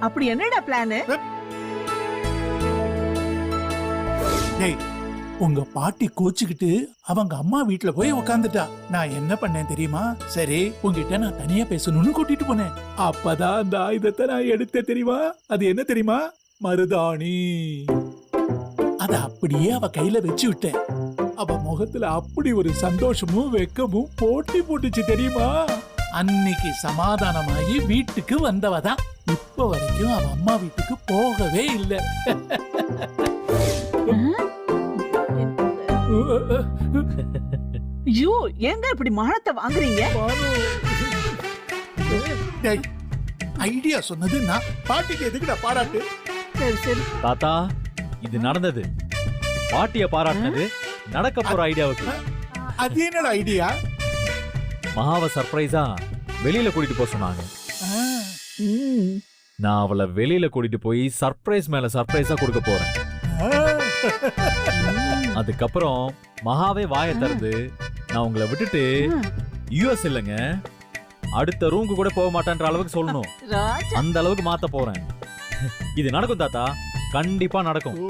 அப்படி என்னடா பிளானு டேய் உங்க பாட்டி கோச்சுக்கிட்டு அவங்க அம்மா வீட்ல போய் உக்காந்துட்டா. நான் என்ன பண்ணேன் தெரியுமா? சரி உங்ககிட்ட நான் தனியா பேசணும்னு கூட்டிட்டு போனேன். அப்பதான் அந்த ஆயுதத்தை நான் எடுத்தேன் தெரியுமா? அது என்ன தெரியுமா? மருதாணி. அத அப்படியே அவ கையில வச்சு விட்டேன். அவ முகத்துல அப்படி ஒரு சந்தோஷமும் வெக்கமும் போட்டி போட்டுச்சு தெரியுமா? அன்னைக்கு சமாதானமாகி வீட்டுக்கு வந்தவதான். இப்ப வரைக்கும் அவ அம்மா வீட்டுக்கு போகவே இல்லை. ஐயோ ஏங்க இப்படி மானத்தை வாங்குறீங்க? டேய், ஐடியா சொன்னது நான் பாட்டிக்கு எதுக்குடா பாராட்டு? சரி சரி. தாத்தா இது நடந்தது. பாட்டிய பாராட்டினது நடக்க போற ஐடியாவுக்கு. அது என்னடா ஐடியா? மகாவ சர்ப்ரைஸா வெளியில கூட்டிட்டு போக சொன்னாங்க. நான் அவளை வெளியில கூட்டிட்டு போய் சர்ப்ரைஸ் மேல சர்ப்ரைஸா கொடுக்க போறேன். அதுக்கப்புறம் மகாவே வாயை திறந்து நான் உங்களை விட்டுட்டு. யூஎஸ் இல்லைங்க. அடுத்த ரூமுக்கு கூட போக மாட்டேன்ற அளவுக்கு சொல்லணும். அந்த அளவுக்கு மாத்த போறேன். இது நடக்கும் தாத்தா. கண்டிப்பா நடக்கும்.